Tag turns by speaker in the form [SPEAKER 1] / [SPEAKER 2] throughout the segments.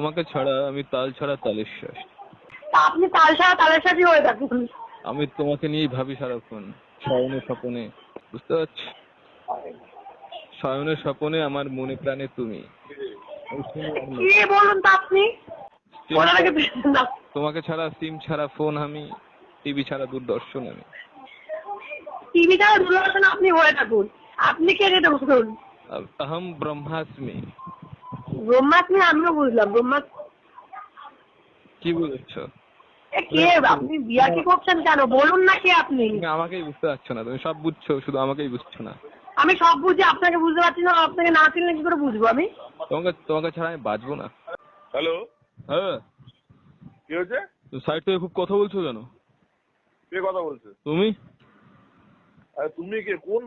[SPEAKER 1] তোমাকে ছাড়া আমি তাল ছাড়া তালের শ্বাস।
[SPEAKER 2] আপনি তাল ছাড়া তালের সাথে হয়ে থাকুন
[SPEAKER 1] আমি তোমাকে নিয়েই ভাবি সারাক্ষণ শয়নে স্বপনে। বুঝতে পারছি? শয়নের স্বপনে আমার মনে প্রাণে তুমি।
[SPEAKER 2] কি বলুন তো আপনি?
[SPEAKER 1] তোমাকে ছাড়া সিম ছাড়া ফোন আমি টিভি ছাড়া দূরদর্শন আমি।
[SPEAKER 2] টিভি ছাড়া দূরদর্শন আপনি হয়ে থাকুন। আপনি কে যেতে বলুন
[SPEAKER 1] আহম ব্রহ্মাস্মি।
[SPEAKER 2] ব্রহ্মাস্মি আমিও বুঝলাম ব্রহ্মাস
[SPEAKER 1] কি বুঝেছ?
[SPEAKER 2] কে আপনি বিয়া করছেন কেন? বলুন না কে আপনি।
[SPEAKER 1] আমাকেই বুঝতে পারছ না তুমি সব বুঝছ শুধু আমাকেই বুঝছ না।
[SPEAKER 2] আমি সব বুঝি আপনাকে বুঝতে পারছি না আপনাকে না চিনলে কি করে বুঝব আমি?
[SPEAKER 1] তোমাকে তোমাকে ছাড়া আমি বাঁচবো না।
[SPEAKER 3] হ্যালো?
[SPEAKER 1] হ্যাঁ।
[SPEAKER 3] কি হয়েছে?
[SPEAKER 1] সাইড থেকে খুব কথা বলছো কেন?
[SPEAKER 3] কে কথা বলছে?
[SPEAKER 1] তুমি?
[SPEAKER 3] আরে তুমি কে কোন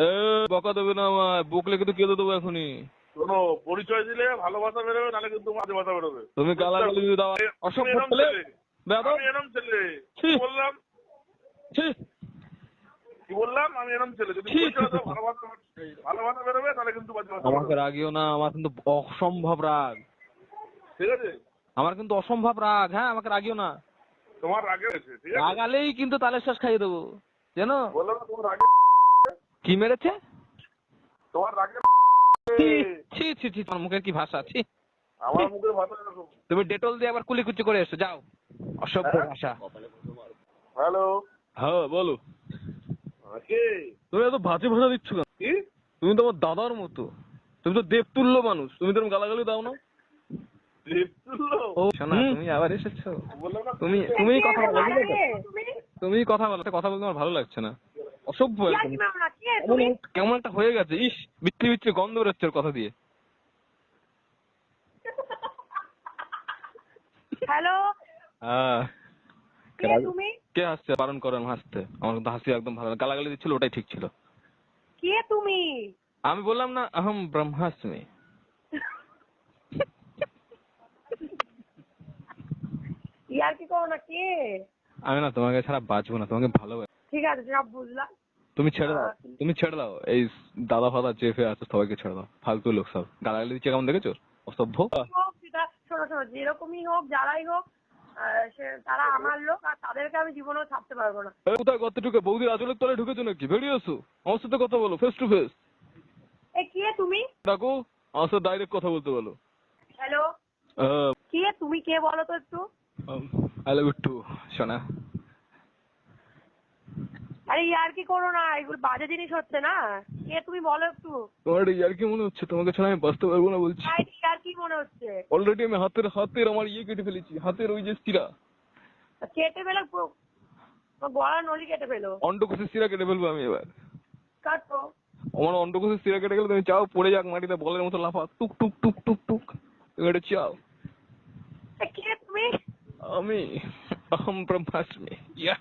[SPEAKER 1] এ বকা দেবে না আমার বকলে কিন্তু কেঁদে দেবো এখনই।
[SPEAKER 3] কোনো পরিচয় দিলে ভালোবাসা বেরোবে নাহলে কিন্তু মাঝে বেরোবে।
[SPEAKER 1] তুমি গালাগালি দাও। অসভ্য ছেলে।
[SPEAKER 3] আমি এরম ছেলে। বললাম? কি বললাম? আমি এরম ছেলে। যদি
[SPEAKER 1] ছি।
[SPEAKER 3] পরিচয় দাও ভালোবাসা ভালোবাসা বেরোবে তাহলে কিন্তু
[SPEAKER 1] আমাকে রাগিও না আমার কিন্তু অসম্ভব রাগ।
[SPEAKER 3] ঠিক আছে?
[SPEAKER 1] আমার কিন্তু অসম্ভব রাগ। হ্যাঁ আমাকে রাগিও না।
[SPEAKER 3] তোমার রাগে আছে ঠিক আছে?
[SPEAKER 1] রাগালেই কিন্তু তালের শ্বাস খাইয়ে দেবো। জানো?
[SPEAKER 3] বললাম তোমার রাগে
[SPEAKER 1] কি মেরেছে?
[SPEAKER 3] তোমার রাগে
[SPEAKER 1] ছি ছি ছি ছি তোমার মুখের কি ভাষা? ছি।
[SPEAKER 3] আমার মুখের ভাষা এরকম।
[SPEAKER 1] তুমি ডেটল দিয়ে আবার কুলি কুচি করে এসো যাও। অসভ্য
[SPEAKER 3] হ্যাঁ?
[SPEAKER 1] ভাষা।
[SPEAKER 3] হ্যালো।
[SPEAKER 1] হ্যাঁ বলো।
[SPEAKER 3] কে
[SPEAKER 1] তুমি এত ভাতে ভাষা দিচ্ছ কেন?
[SPEAKER 3] কি?
[SPEAKER 1] তুমি তো আমার দাদার মতো। তুমি তো দেবতুল্য মানুষ। তুমি তো গালাগালি দাও না।
[SPEAKER 3] দেবতুল্য?
[SPEAKER 1] ও শোনা তুমি আবার এসেছ। তুমি তুমি কথা বলো
[SPEAKER 2] তুমি
[SPEAKER 1] কথা বলো কথা বলতে আমার ভালো লাগছে না। অসভ্য কেমন একটা হয়ে গেছে। ইস বিচ্ছি বিচ্ছি গন্ধ বেরোচ্ছে ওর কথা দিয়ে।
[SPEAKER 2] হ্যালো? কে
[SPEAKER 1] হাসছে? বারণ করেন হাসতে। আমার কিন্তু হাসি একদম ভালো। গালাগালি দিচ্ছিল ওটাই ঠিক ছিল।
[SPEAKER 2] কে তুমি?
[SPEAKER 1] আমি বললাম না আহম ব্রহ্মাস্মি
[SPEAKER 2] ইয়ার কি করো না কে?
[SPEAKER 1] আমি না তোমাকে ছাড়া বাঁচবো না তোমাকে ভালোবাসি।
[SPEAKER 2] ঠিক আছে সব বুঝলাম।
[SPEAKER 1] তুমি ছেড়ে দাও তুমি ছেড়ে দাও এই দাদা ফাদা চেফে আছে সবাইকে ছেড়ে দাও ফালতু লোক সব। গালাগালি দিচ্ছে কেমন দেখেছ? অসভ্য।
[SPEAKER 2] হোক সেটা শোনো শোনো যেরকমই হোক যারাই হোক তারা আমার লোক আর তাদেরকে আমি জীবনেও ছাড়তে পারব না।
[SPEAKER 1] কোথায় গর্তে ঢুকে বৌদির আচলের তলায় ঢুকেছো নাকি? বেরিয়ে এসো আমার সাথে কথা বলো ফেস টু ফেস
[SPEAKER 2] এ কে তুমি?
[SPEAKER 1] ডাকো আমার সাথে ডাইরেক্ট কথা বলতে বলো।
[SPEAKER 2] হ্যালো কে তুমি? কে বলো তো একটু?
[SPEAKER 1] আই লাভ ইউ টু সোনা।
[SPEAKER 2] আরে ইয়ার কি করো না এগুলো বাজে জিনিস হচ্ছে না। কে তুমি বলো একটু।
[SPEAKER 1] তোমার এটা ইয়ার কি মনে হচ্ছে? তোমাকে ছাড়া আমি বাঁচতে পারব না বলছি।
[SPEAKER 2] ভাই ইয়ার কি মনে হচ্ছে?
[SPEAKER 1] অলরেডি আমি হাতের হাতের আমার ইয়ে কেটে ফেলেছি। হাতের ওই যে শিরা।
[SPEAKER 2] কেটে ফেলে গলার নলি কেটে ফেলো।
[SPEAKER 1] অন্ডকোষের শিরা কেটে ফেলব আমি এবার।
[SPEAKER 2] কাটো।
[SPEAKER 1] আমার অন্ডকোষের শিরা কেটে গেলে তুমি চাও পড়ে যাক মাটিতে বলের মতো লাফা। টুক টুক টুক টুক টুক। এটা চাও?
[SPEAKER 2] কে তুমি?
[SPEAKER 1] আমি। আহম ব্রহ্মাস্মি। ইয়া।